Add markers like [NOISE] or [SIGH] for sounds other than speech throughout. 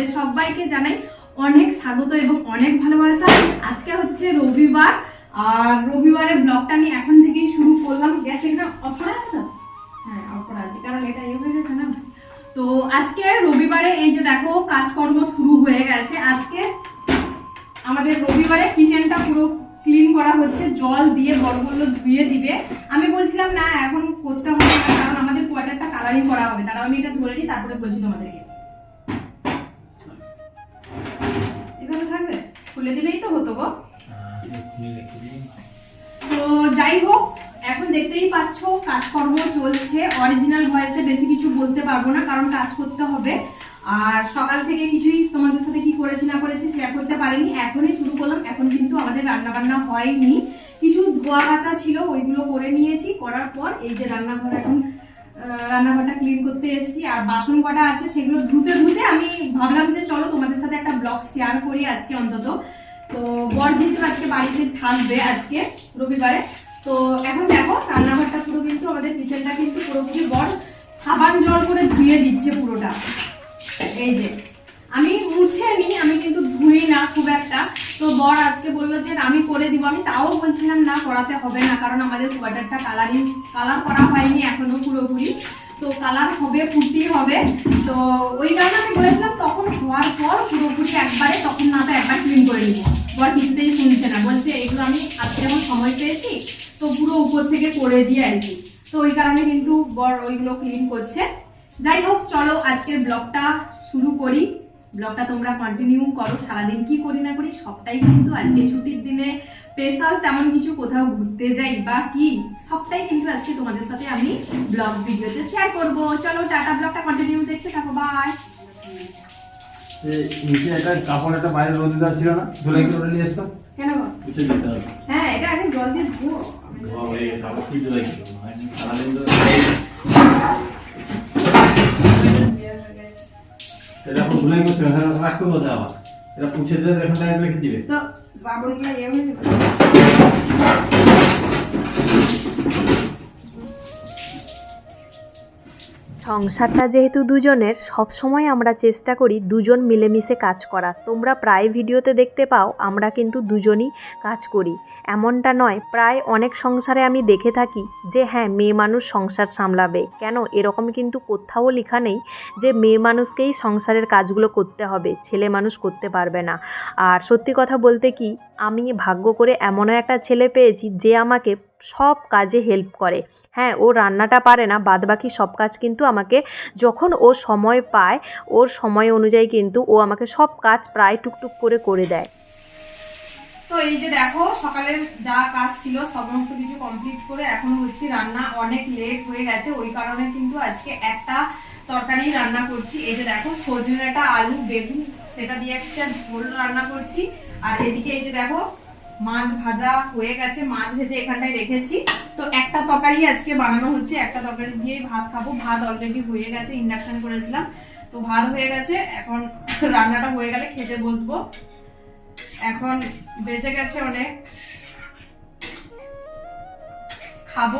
তোমাদের সবাইকে জানাই অনেক স্বাগত এবং অনেক ভালোবাসা। আজকে হচ্ছে রবিবার, আর রবিবারের ব্লগটা আমি এখন থেকেই শুরু করলাম। গ্যাস একটা অফার আছে তো? হ্যাঁ অফার আছে কারণ এটা ইয়ে হয়ে গেছে না? তো আজকে রবিবারে এই যে দেখো, কাজকর্ম শুরু হয়ে গেছে। আজকে আমাদের রবিবারে কিচেনটা পুরো ক্লিন করা হচ্ছে। জল দিয়ে বড় বড় ধুয়ে দিবে। আমি বলছিলাম, না, এখন করতে হবে না, কারণ আমাদের কোয়ার্টারটা কালারিং করা হবে। তারা আমি এটা ধরে নিই, তারপরে বলছি তোমাদেরকে। খুলে দিলেই তো হতো গো। তো যাই হোক এখন দেখতেই পাচ্ছ কাজকর্ম চলছে। অরিজিনাল ভয়েসে বেশি কিছু বলতে পারব না কারণ কাজ করতে হবে। আর সকাল থেকে কিছুই তোমাদের সাথে কি করেছি না করেছি শেয়ার করতে পারিনি। এখনই শুরু করলাম এখন কিন্তু আমাদের রান্না বান্না হয়নি। কিছু ধোয়া কাচা ছিল ওইগুলো করে নিয়েছি। করার পর এই যে রান্নাঘর এখন রান্নাঘরটা ক্লিন করতে এসেছি, আর বাসন কটা আছে সেগুলো ধুতে ধুতে আমি ভাবলাম যে চলো তোমাদের সাথে একটা ব্লগ শেয়ার করি আজকে অন্তত। তো বর যেহেতু আজকে বাড়িতে থাকবে আজকে রবিবারে, তো এখন দেখো রান্নাঘরটা পুরো কিন্তু আমাদের কিচেনটা কিন্তু পুরোপুরি বর সাবান জল করে ধুয়ে দিচ্ছে পুরোটা। এই যে, আমি মুছে নিই আমি কিন্তু ধুই না খুব একটা। তো বর আজকে বলল যে, আমি করে দিব। আমি তাও বলছিলাম, না, করাতে হবে না, কারণ আমাদের কোয়ার্টারটা কালারিং কালার করা হয়নি এখনও পুরোপুরি। তো কালার হবে ফুটি হবে। তো ওই কারণে আমি বলেছিলাম, তখন হওয়ার পর পুরোপুরি একবারে, তখন না তো একবার ক্লিন করে নিব। বর কিছুতেই শুনছে না, বলছে, এগুলো আমি আজকে যখন সময় পেয়েছি, তো পুরো উপর থেকে করে দিয়ে আর কি। তো ওই কারণে কিন্তু বর ওইগুলো ক্লিন করছে। যাই হোক, চলো আজকের ব্লগটা শুরু করি। ব্লগটা তোমরা কন্টিনিউ করো সারাদিন কি করি না করি সবটাই কিন্তু আজকে ছুটির দিনে স্পেশাল তেমন কিছু কোথাও ঘুরতে যাই বা কি সবটাই কিন্তু আজকে তোমাদের সাথে আমি ব্লগ ভিডিওতে শেয়ার করব। চলো টাটা ব্লগটা কন্টিনিউ দেখতে থাকো বাই নিচে একটা কাপড় একটা বাইরে রোদ দেওয়া ছিল না? ধুলাই করে নিয়ে এসছো কেন কিছু দিতে হবে। হ্যাঁ এটা আগে জল দিয়ে ধুয়ো। ধোয়া হয়ে গেছে আবার কি ধুলাই ছিল? সারাদিন তো এটা করতে হবে এখানে রাখতে হবে আবার। এটা পুছে দিয়ে এখানটা রেখে দিবে। তো বাবুগুলো ইয়ে হয়ে সংসারটা যেহেতু দুজনের, সব সময় আমরা চেষ্টা করি দুজন মিলেমিশে কাজ করা তোমরা প্রায় ভিডিওতে দেখতে পাও, আমরা কিন্তু দুজনই কাজ করি। এমনটা নয়, প্রায় অনেক সংসারে আমি দেখে থাকি যে হ্যাঁ মেয়ে মানুষ সংসার সামলাবে। কেন? এরকম কিন্তু কোথাও লেখা নেই যে মেয়ে মানুষকেই সংসারের কাজগুলো করতে হবে, ছেলে মানুষ করতে পারবে না। আর সত্যি কথা বলতে কি, আমি ভাগ্য করে এমনও একটা ছেলে পেয়েছি যে আমাকে সব কাজে হেল্প করে। হ্যাঁ ও রান্নাটা পারে না, বাদবাকি সব কাজ কিন্তু আমাকে যখন ও সময় পায়, ওর সময় অনুযায়ী কিন্তু ও আমাকে সব কাজ প্রায় টুকটুক করে করে দেয়। তো এই যে দেখো, সকালের যা কাজ ছিল, সমস্ত কিছু কমপ্লিট করে এখন হচ্ছে রান্না অনেক লেট হয়ে গেছে, ওই কারণে কিন্তু আজকে একটা তরকারি রান্না করছি। এই যে দেখো, সজনেটা আলু, বেগুন, সেটা দিয়ে একটা ঝোল রান্না করছি। আর এদিকে এই যে দেখো মাছ ভাজা হয়ে গেছে, মাছ ভেজে এখানটায় রেখেছি। তো একটা তরকারি আজকে বানানো হচ্ছে, একটা তরকারি দিয়ে ভাত খাব। ভাত অলরেডি হয়ে গেছে ইন্ডাকশন করেছিলাম। তো ভাত হয়ে গেছে, এখন [COUGHS] রান্নাটা হয়ে গেলে খেতে বসবো। এখন বেঁচে গেছে অনেক। খাব।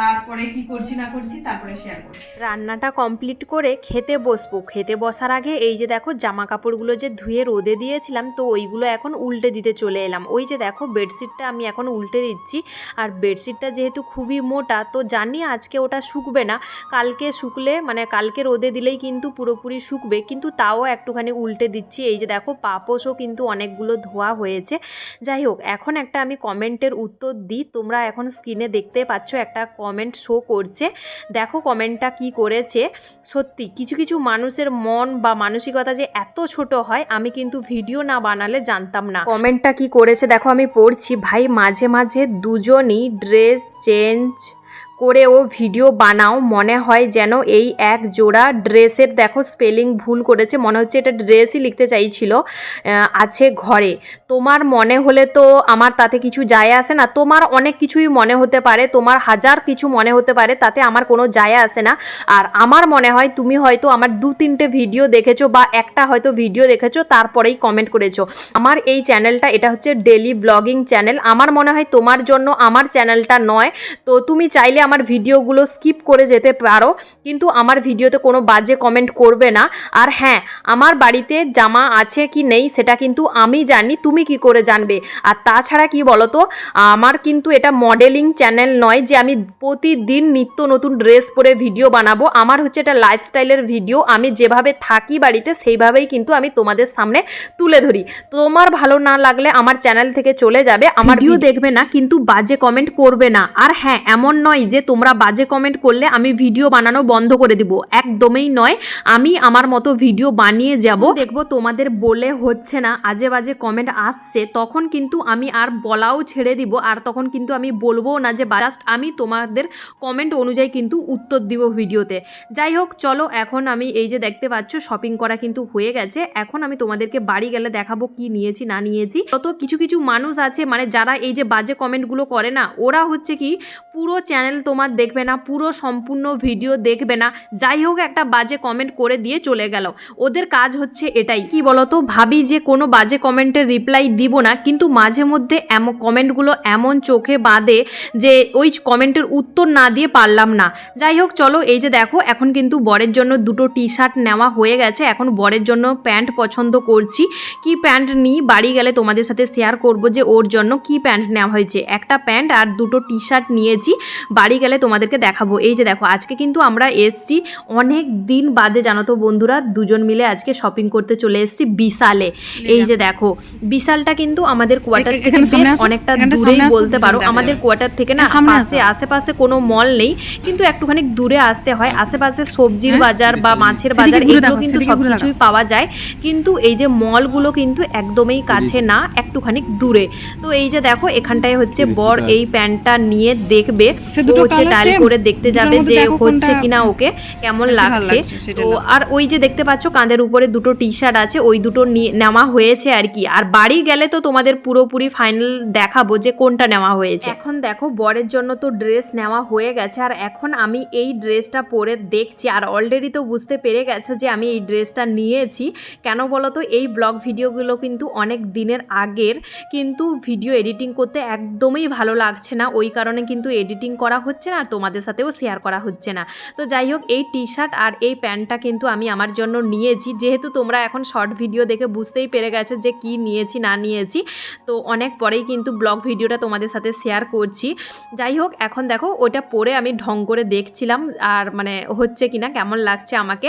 তারপরে কি করছি না করছি, তারপরে শেয়ার করছি। রান্নাটা কমপ্লিট করে খেতে বসবো। খেতে বসার আগে এই যে দেখো জামা কাপড়গুলো যে ধুয়ে রোদে দিয়েছিলাম, তো ওইগুলো এখন উল্টে দিতে চলে এলাম। ওই যে দেখো বেডশিটটা আমি এখন উল্টে দিচ্ছি। আর বেডশিটটা যেহেতু খুবই মোটা, তো জানি আজকে ওটা শুকবে না। কালকে শুকলে মানে কালকে রোদে দিলেই কিন্তু পুরোপুরি শুকবে, কিন্তু তাও একটুখানি উল্টে দিচ্ছি। এই যে দেখো পাপোশও কিন্তু অনেকগুলো ধোয়া হয়েছে। যাই হোক, এখন একটা আমি কমেন্টের উত্তর দিই। তোমরা এখন স্ক্রিনে দেখতে পাচ্ছ একটা কমেন্ট শো করছে। দেখো কমেন্টটা কি করেছে? সত্যি, কিছু কিছু মানুষের মন বা মানসিকতা যে এত ছোট হয়, আমি কিন্তু ভিডিও না বানালে জানতাম না। কমেন্টটা কি করেছে? দেখো আমি পড়ছি, ভাই, মাঝে মাঝে দুজনই ড্রেস চেঞ্জ করে ও ভিডিও বানাও, মনে হয় যেন এই এক জোড়া ড্রেসের, দেখো স্পেলিং ভুল করেছে, মনে হচ্ছে এটা ড্রেসই লিখতে চাইছিল আছে ঘরে। তোমার মনে হলে তো আমার তাতে কিছু যায় আসে না, তোমার অনেক কিছুই মনে হতে পারে, তোমার হাজার কিছু মনে হতে পারে, তাতে আমার কোনো যায় আসে না। আর আমার মনে হয় তুমি হয়তো আমার দু তিনটে ভিডিও দেখেছ বা একটা হয়তো ভিডিও দেখেছ, তারপরেই কমেন্ট করেছ। আমার এই চ্যানেলটা, এটা হচ্ছে ডেলি ব্লগিং চ্যানেল। আমার মনে হয় তোমার জন্য আমার চ্যানেলটা নয়। তো তুমি চাইলে আমার আমার ভিডিওগুলো স্কিপ করে যেতে পারো কিন্তু আমার ভিডিওতে কোনো বাজে কমেন্ট করবে না। আর হ্যাঁ আমার বাড়িতে জামা আছে কি নেই সেটা কিন্তু আমি জানি তুমি কি করে জানবে? আর তাছাড়া কি বলো তো আমার কিন্তু এটা মডেলিং চ্যানেল নয় যে আমি প্রতিদিন নিত্য নতুন ড্রেস পরে ভিডিও বানাবো। আমার হচ্ছে এটা লাইফস্টাইলের ভিডিও আমি যেভাবে থাকি বাড়িতে সেইভাবেই কিন্তু আমি তোমাদের সামনে তুলে ধরি। তোমার ভালো না লাগলে আমার চ্যানেল থেকে চলে যাবে আমার ভিডিও দেখবে না কিন্তু বাজে কমেন্ট করবে না। আর হ্যাঁ এমন নয় যে তোমরা বাজে কমেন্ট করলে আমি ভিডিও বানানো বন্ধ করে দিব। একদমই নয়। আমি আমার মতো ভিডিও বানিয়ে যাব। দেখব তোমাদের বলে হচ্ছে না। আজে বাজে কমেন্ট আসছে। তখন কিন্তু আমি আর বলাও ছেড়ে দিব। আর তখন কিন্তু আমি বলব না যে জাস্ট আমি তোমাদের কমেন্ট অনুযায়ী কিন্তু উত্তর দিব ভিডিওতে যাই হোক, চলো, এখন আমি এই যে দেখতে পাচ্ছ শপিং করা কিন্তু হয়ে গেছে। এখন আমি তোমাদেরকে বাড়ি গেলে দেখাবো কি নিয়েছি, না নিয়েছি। তত কিছু কিছু মানুষ আছে মানে যারা এই যে বাজে কমেন্টগুলো করে না, ওরা হচ্ছে কি, পুরো চ্যানেল তোমার দেখবে না, পুরো সম্পূর্ণ ভিডিও দেখবে না। যাই হোক, একটা বাজে কমেন্ট করে দিয়ে চলে গেল। ওদের কাজ হচ্ছে এটাই। কি বলতো, ভাবি যে কোনো বাজে কমেন্টের রিপ্লাই দিব না, কিন্তু মাঝে মধ্যে এমন কমেন্টগুলো এমন চোখে বাঁধে যে ওই কমেন্টের উত্তর না দিয়ে পারলাম না। যাই হোক, চলো, এই যে দেখো, এখন কিন্তু বরের জন্য দুটো টি শার্ট নেওয়া হয়ে গেছে। এখন বরের জন্য প্যান্ট পছন্দ করছি। কি প্যান্ট নিই, বাড়ি গেলে তোমাদের সাথে শেয়ার করব যে ওর জন্য কি প্যান্ট নেওয়া হয়েছে। একটা প্যান্ট আর দুটো টি শার্ট নিয়েছি। বাড়ি গেলে তোমাদেরকে দেখাবো। এই যে দেখো আজকে কিন্তু আমরা এসছি অনেক দিন বাদে জানো তো বন্ধুরা দুজন মিলে আজকে শপিং করতে চলে এসেছি বিশালে। এই যে দেখো বিশালটা কিন্তু আমাদের কোয়ার্টার থেকে বেশ অনেকটা দূরেই বলতে পারো। আমাদের কোয়ার্টার থেকে না পাশে আশেপাশে কোনো মল নেই কিন্তু একটুখানি দূরে আসতে হয়। আশেপাশে সবজির হ্যাঁ? বাজার বা মাছের বাজার এগুলো কিন্তু সেদিকে ঘুরে সবকিছুই পাওয়া যায়। কিন্তু এই যে মলগুলো কিন্তু একদমই কাছে না একটুখানি দূরে। তো এই যে দেখো এখানটায় হচ্ছে বর এই প্যান্টটা নিয়ে দেখবে। দুটো হচ্ছে ট্রায়াল করে দেখতে যাবে যে হচ্ছে কিনা ওকে কেমন লাগছে। লাগছে, তো আর ওই যে দেখতে পাচ্ছ কাঁধের উপরে দুটো টি শার্ট আছে ওই দুটো নিয়ে- নেওয়া হয়েছে আর কি। আর বাড়ি গেলে তো তোমাদের পুরোপুরি ফাইনাল দেখাবো যে কোনটা নেওয়া হয়েছে। এখন দেখো বরের জন্য তো ড্রেস নেওয়া হয়ে গেছে। আর এখন আমি এই ড্রেসটা পরে দেখছি। আর অলরেডি তো বুঝতে পেরে গেছো যে আমি এই ড্রেসটা নিয়েছি। কেন বলো তো এই ব্লগ ভিডিওগুলো কিন্তু অনেক দিনের আগের। কিন্তু ভিডিও এডিটিং করতে একদমই ভালো লাগছে না। ওই কারণে কিন্তু এডিটিং করা হচ্ছে না আর তোমাদের সাথেও শেয়ার করা হচ্ছে না। তো যাই হোক, এই টি শার্ট আর এই প্যান্টটা কিন্তু আমি আমার জন্য নিয়েছি। যেহেতু তোমরা এখন শর্ট ভিডিও দেখে বুঝতেই পেরে গেছো যে কি নিয়েছি, না নিয়েছি, তো অনেক পরেই কিন্তু ব্লগ ভিডিওটা তোমাদের সাথে শেয়ার করছি। যাই হোক, এখন দেখো ওটা পরে আমি ঢং করে দেখছিলাম আর মানে হচ্ছে কিনা, কেমন লাগছে আমাকে।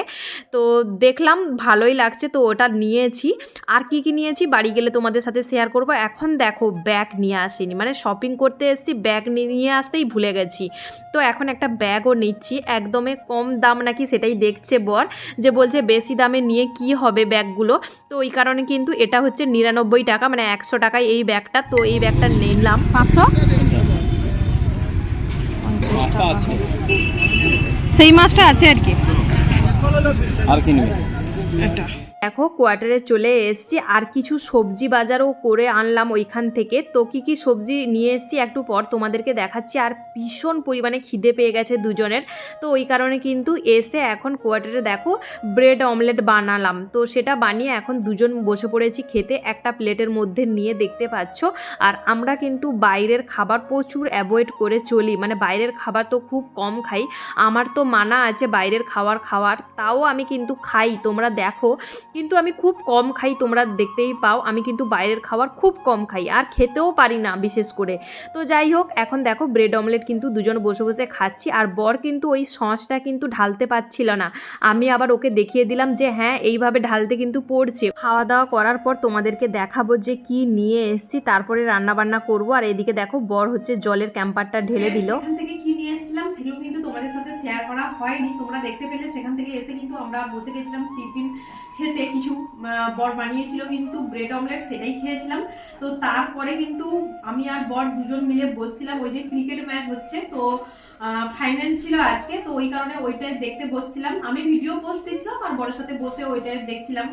তো দেখলাম ভালোই লাগছে, তো ওটা নিয়েছি। আর কি কি নিয়েছি, বাড়ি গেলে তোমাদের সাথে শেয়ার করব। এখন দেখো ব্যাগ নিয়ে আসিনি। মানে শপিং করতে এসেছি ব্যাগ নিয়ে আসতেই ভুলে গেছি। তো এখন একটা ব্যাগও নিচ্ছি একদমই কম দাম নাকি সেটাই দেখছে বর যে বলছে বেশি দামে নিয়ে কি হবে ব্যাগগুলো। তো ওই কারণে কিন্তু এটা হচ্ছে নিরানব্বই টাকা মানে একশো টাকায় এই ব্যাগটা তো এই ব্যাগটা নিলাম। পাঁচশো? আছে। সেই মাছটা আছে আর কি। আর কি নেবে? এটা। দেখো কোয়ার্টারে চলে এসেছি। আর কিছু সবজি বাজারও করে আনলাম ওইখান থেকে। তো কি কি সবজি নিয়ে এসেছি একটু পর তোমাদেরকে দেখাচ্ছি। আর ভীষণ পরিমাণে খিদে পেয়ে গেছে দুজনের। তো ওই কারণে কিন্তু এসে এখন কোয়ার্টারে দেখো ব্রেড অমলেট বানালাম। তো সেটা বানিয়ে এখন দুজন বসে পড়েছি খেতে। একটা প্লেটের মধ্যে নিয়ে দেখতে পাচ্ছ। আর আমরা কিন্তু বাইরের খাবার প্রচুর অ্যাভয়েড করে চলি। মানে বাইরের খাবার তো খুব কম খাই। আমার তো মানা আছে বাইরের খাবার খাওয়ার। তাও আমি কিন্তু খাই। তোমরা দেখো কিন্তু আমি খুব কম খাই তোমরা দেখতেই পাও। আমি কিন্তু বাইরের খাবার খুব কম খাই আর খেতেও পারি না বিশেষ করে। তো যাই হোক এখন দেখো ব্রেড অমলেট কিন্তু দুজন বসে বসে খাচ্ছি আর বর কিন্তু ওই সসটা কিন্তু ঢালতে পারছিল না। আমি আবার ওকে দেখিয়ে দিলাম যে হ্যাঁ এইভাবে ঢালতে কিন্তু পড়ছে। খাওয়া দাওয়া করার পর তোমাদেরকে দেখাবো যে কি নিয়ে এসেছি তারপরে রান্না বান্না করব। আর এদিকে দেখো বর হচ্ছে জলের ক্যাম্পারটা ঢেলে দিল। থেকে কি নিয়ে এসেছিলাম সেগুলো শেয়ার করা হয়নি। তোমরা দেখতে পেলে সেখান থেকে এসে কিন্তু আমরা বসে গেছিলাম টিফিন খেতে। কিছু বর বানিয়েছিল কিন্তু ব্রেড অমলেট সেটাই খেয়েছিলাম। তো তারপরে কিন্তু আমি আর বর দুজন মিলে বসছিলাম। ওই যে ক্রিকেট ম্যাচ হচ্ছে, তো ফাইনাল ছিল আজকে। তো ওই কারণে ওইটাই দেখতে বসছিলাম। আমি ভিডিও পোস্ট দিচ্ছিলাম আর বরের সাথে বসে ওইটাই দেখছিলাম।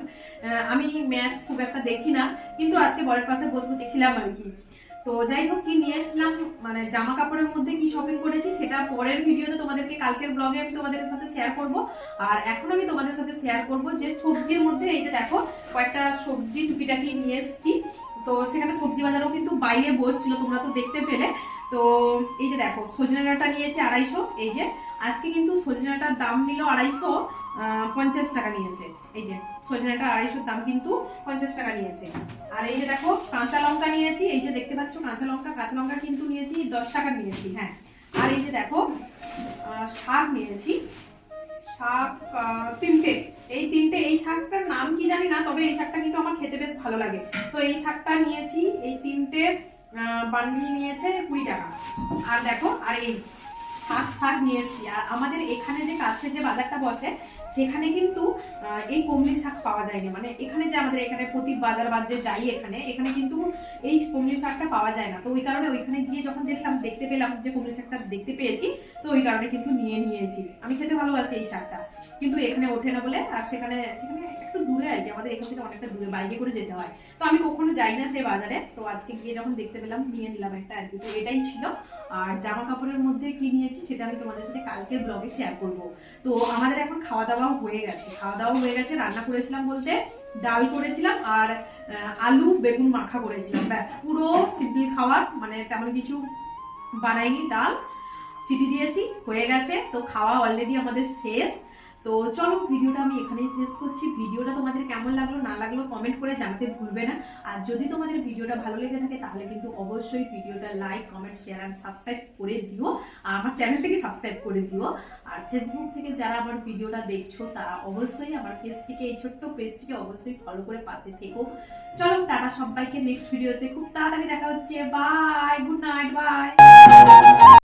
আমি ম্যাচ খুব একটা দেখি না, কিন্তু আজকে বরের পাশে বসে বসে দেখছিলাম আর কি। তো যাই হোক, কি নিয়ে এসেছিলাম? মানে জামা কাপড়ের মধ্যে কি শপিং করেছি সেটা পরের ভিডিওতে তোমাদেরকে কালকের ব্লগে আমি তোমাদের সাথে শেয়ার করব। আর এখন আমি তোমাদের সাথে শেয়ার করব যে সবজির মধ্যে, এই যে দেখো, কয়েকটা সবজি টুকিটাকি নিয়ে এসেছি। তো সেখানে সবজি বাজারও কিন্তু বাইরে বসছিল, তোমরা তো দেখতে পেলে। তো এই যে দেখো, সজনে ডাঁটা নিয়েছে আড়াইশো, এই যে। আজকে কিন্তু সজনে ডাঁটার দাম নিল আড়াইশো। পঞ্চাশ টাকা নিয়েছে। এই যে সজনে ডাঁটা আড়াইশোর দাম কিন্তু পঞ্চাশ টাকা নিয়েছে। আর এই যে দেখো, কাঁচা লঙ্কা নিয়েছি, এই যে দেখতে পাচ্ছ কাঁচা লঙ্কা কাঁচা লঙ্কা কিন্তু নিয়েছি, দশ টাকা নিয়েছি হ্যাঁ। আর এই যে দেখো শাক নিয়েছি, শাক তিনটে। এই তিনটে, এই শাকটার নাম কি জানি না, তবে এই শাকটা কিন্তু আমার খেতে বেশ ভালো লাগে। তো এই শাকটা নিয়েছি, এই তিনটে বান্ডিল নিয়েছে কুড়ি টাকা। আর দেখো, আর এই শাক শাক নিয়েছি। আর আমাদের এখানে যে কাছে যে বাজারটা বসে সেখানে কিন্তু এই কমলি শাক পাওয়া যায়নি। মানে এখানে যে আমাদের এখানে প্রতি বাজার বাজারে যাই এখানে এখানে কিন্তু এই কমলি শাকটা পাওয়া যায় না। তো ওই কারণে ওইখানে গিয়ে যখন দেখলাম, দেখতে পেলাম যে কমলি শাকটা দেখতে পেয়েছি, তো ওই কারণে কিন্তু নিয়ে নিয়েছি। আমি খেতে ভালোবাসি এই শাকটা। কিন্তু এখানে ওঠে না বলে আর সেখানে সেখানে একটু দূরে আর কি, আমাদের এখান থেকে অনেকটা দূরে বাইকে করে যেতে হয়। তো আমি কখনো যাই না সেই বাজারে। তো আজকে গিয়ে যখন দেখতে পেলাম, নিয়ে নিলাম একটা আর কি। তো এটাই ছিল। আর জামা কাপড়ের মধ্যে কি নিয়েছি, সেটা আমি তোমাদের সাথে কালকের ব্লগে শেয়ার করব। তো আমাদের এখন খাওয়া দাওয়াও হয়ে গেছে, খাওয়া দাওয়া হয়ে গেছে, রান্না করেছিলাম বলতে ডাল করেছিলাম আর আলু, বেগুন মাখা করেছিলাম, ব্যাস, পুরো সিম্পল খাবার মানে তেমন কিছু বানাইনি, ডাল, সিটি দিয়েছি, হয়ে গেছে, তো খাওয়া অলরেডি আমাদের শেষ। তো চলো, ভিডিওটা আমি এখানেই শেষ করছি। ভিডিওটা তোমাদের কেমন লাগল, না লাগল কমেন্ট করে জানাতে ভুলবে না। আর যদি তোমাদের ভিডিওটা ভালো লেগে থাকে, তাহলে কিন্তু অবশ্যই ভিডিওটা like comment share and subscribe করে দিও। আর আমার চ্যানেলটাকে সাবস্ক্রাইব করে দিও। আর ফেসবুক থেকে যারা আমার ভিডিওটা দেখছ, তারা অবশ্যই আমার পেজটিকে, এই ছোট্ট পেজটিকে অবশ্যই ফলো করে পাশে থেকো। চলো, টাটা সবাইকে নেক্সট ভিডিওতে খুব তাড়াতাড়ি দেখা হচ্ছে। Bye good night bye